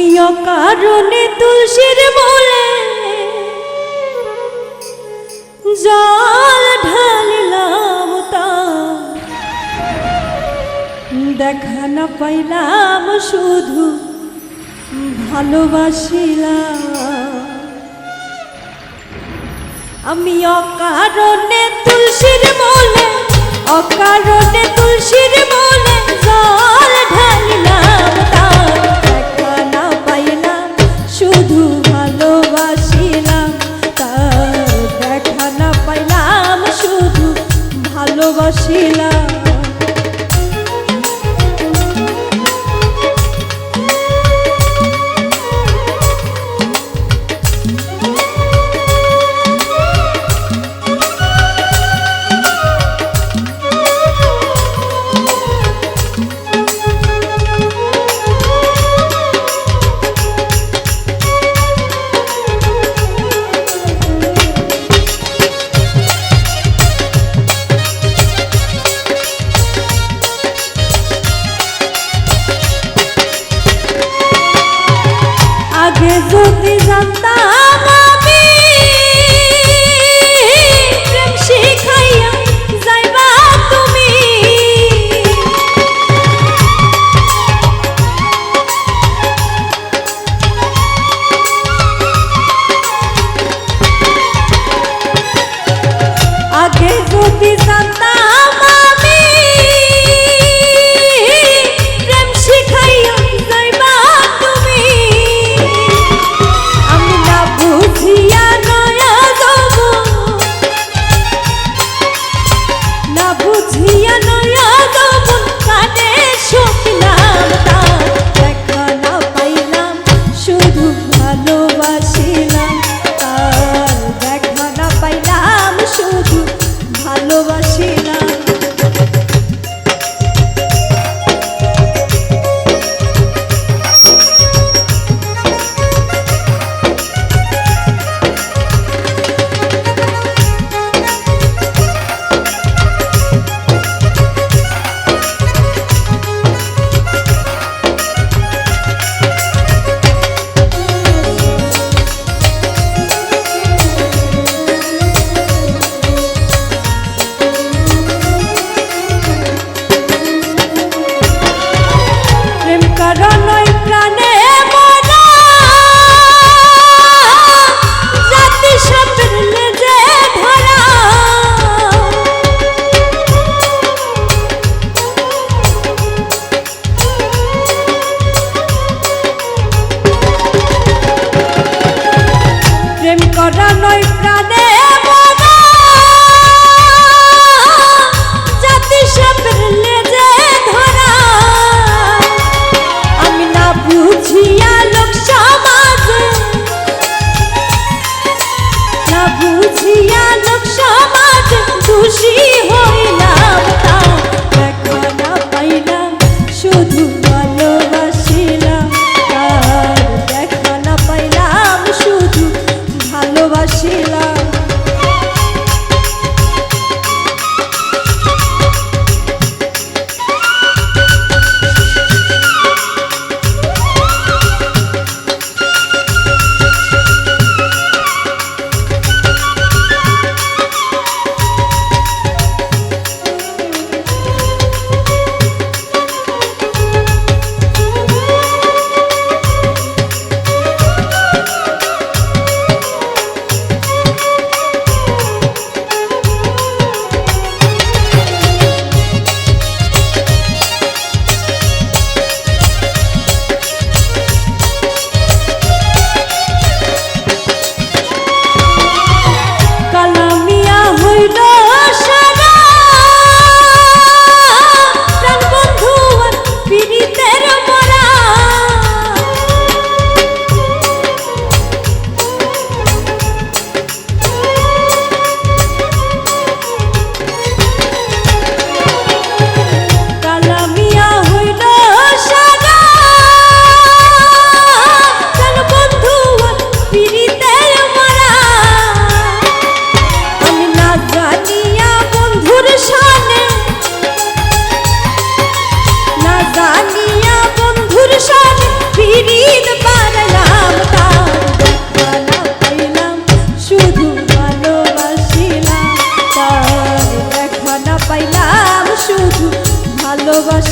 আমি অকারণে তুলসীর মূলে জল ঢালিলাম দেখা না পাইলাম, শুধু ভালোবাসিলাম। আমি অকারণে তুলসীর মূলে অকারণে তুলসীর মূলে জল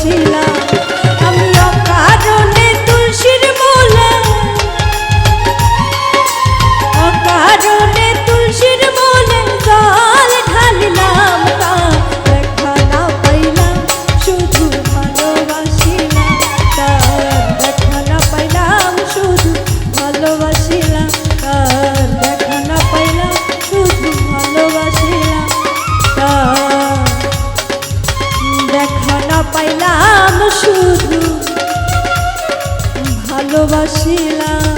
ছিলাম পাইলাম শুধু ভালোবাসিলাম।